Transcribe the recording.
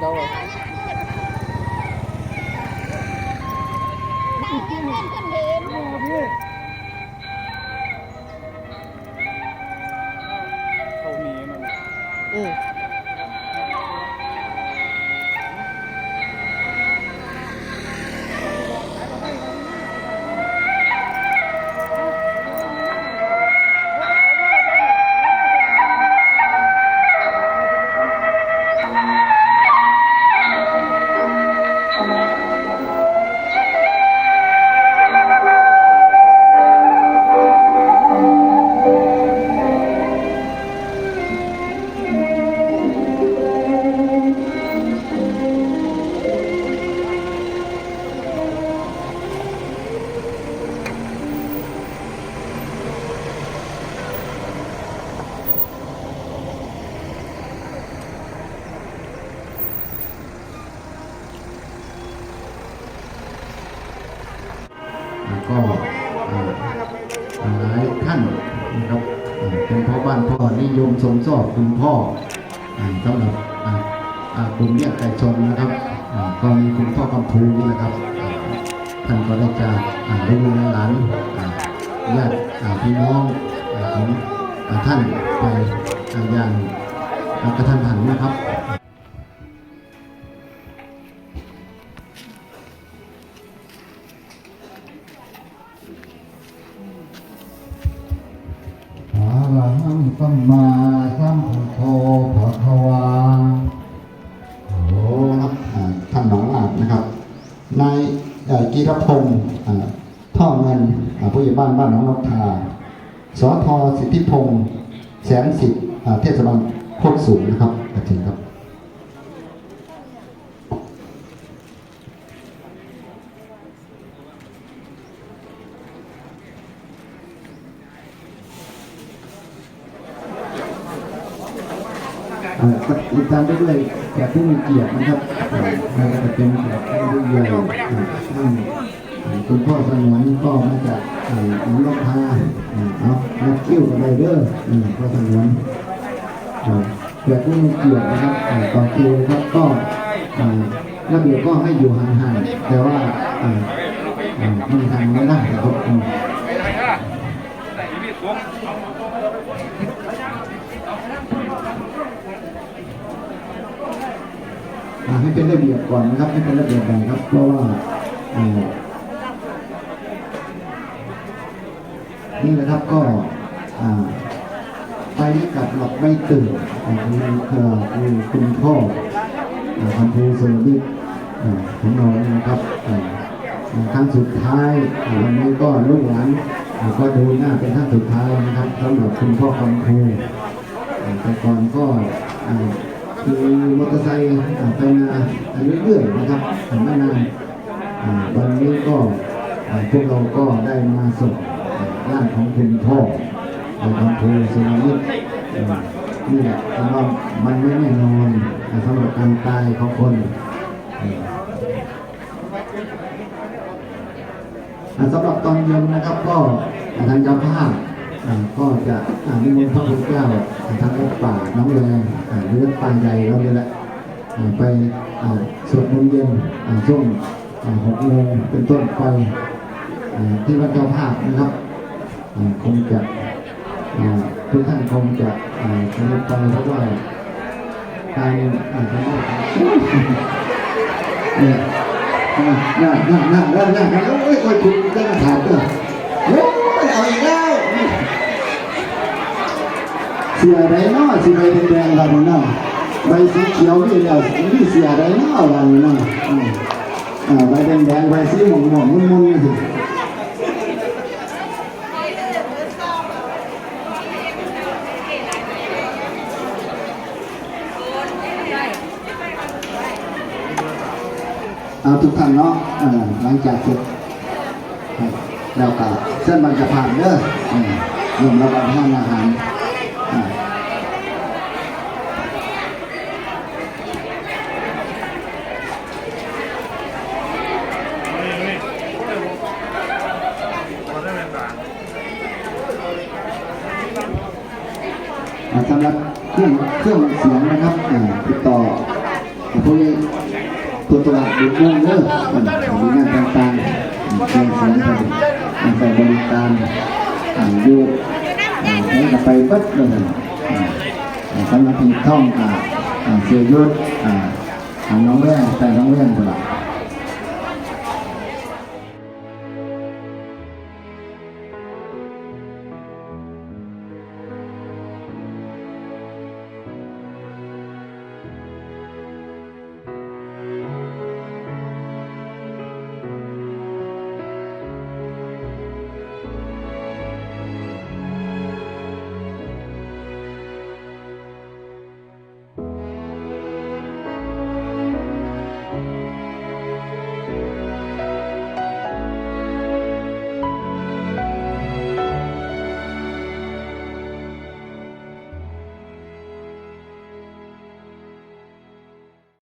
โดย ก็หลายท่านนะครับเป็นพ่อบ้านพ่อนิยมสมชอบคุณพ่อสำหรับอ่าอ่ากลุ่มเลี้ยงไก่ชนนะครับก็มีคุณพ่อกำพูนี่แหละครับท่านก็ได้จากอ่าลูกหลานญาติพี่น้องของท่านไปอย่างกระทันหันนะครับ ภวาโอ้นะครับท่านหนองหลาดนะครับนายกีรพงศ์ท่อเงินผู้ใหญ่บ้านบ้านหนองนกทาสอทสิทธิพงศ์แสนสิทธิ์เทศบาลโคกสูงนะครับจริงครับ ก็ติดตามไปด้วยแขกผู้มีเกียรตินะครับอ่อไม่ว่าจะเป็นแขกผู้ใหญ่ท่านคุณพ่อสนวนก็มาจากอ่อหนองลำพาเอ่อเอาคิ้วกันเลยเดอเอ่อพ่อสนวนเอ่อแขกผู้มีเกียรตินะครับเอ่อต่อคิวครับก็ระเบียบก็ให้อยู่ห่างๆแต่ว่าเอ่อเอ่อมันทำไม่ได้ครับอืม อ่า ให้เป็นระเบียบก่อนนะครับให้เป็นระเบียบก่อนครับ เพราะว่านี่นะครับก็อ่าไปกับหลับไม่ตื่นอ่คือคุณพ่อคำพูสวัสดีอ่าของเรานะครับครั้งสุดท้ายวันนี้ก็ลูกหลานก็ดูหน้าเป็นครั้งสุดท้ายนะครับสำหรับคุณพ่อคำพูแต่ก่อนก็ คือมอเตอร์ไซค์ไปนาเรื่อยๆนะครับอ่าไม่นานวันนี้ก็พวกเราก็ได้มาส่งร่างของคุณพ่อในอำเภอสุรินทร์อ่านี่แหละแต่ว่ามันไม่แน่นอนสำหรับการตายของคนสำหรับตอนเย็นนะครับก็ทางเจ้าภาพาก็ จะอ่านิมนต์พระพุทธเจ้าอ่าทางวัดป่าน้องแรงอ่าหรือวัดป่าใหญ่เราเนี่ยแหละอ่าไปอ่าสวดมนต์เย็นอ่าช่วงอ่าหกโมงเป็นต้นไปอ่าที่วัดเจ้าภาพนะครับอ่าคงจะอ่าทุกท่านคงจะอ่าจะไปเพราะว่าการอ่าทำให้เนี่ยน่าน่าน่าน่าน่าน่านโอ้ยโอ้ยคุณได้มาถามด้วยโอ้ยเอาอีกแล้ว เสียไรเนาะสีใบแดงๆเราเนาะใบสีเขียวนี่แล้วนี่เสียไรเนาะเราเนาะอืมอ่าใบแดงๆใบสีม่วงม่งมุนมุนๆนี่สิเอาทุกท่านเนาะอ่อหลังจากเสร็จแล้วก็เส้นมันจะผ่านเด้ออืมรวมรับประทานอาหาร สำหรับเครื่องเครื่องเสียงนะครับอ่าติดต่อพวกนี้ตัวตลาดดูม่วงเนอะมีงานต่างๆเป็นเสียงไปไปบริการอ่ายู่อ่าให้กับไปเบัดเลยอ่าอ่าสำหรับที่ท่องอ่าอ่าเสียยุทธอ่าอ่าน้องแว่งแต่น้องแว่งตลาด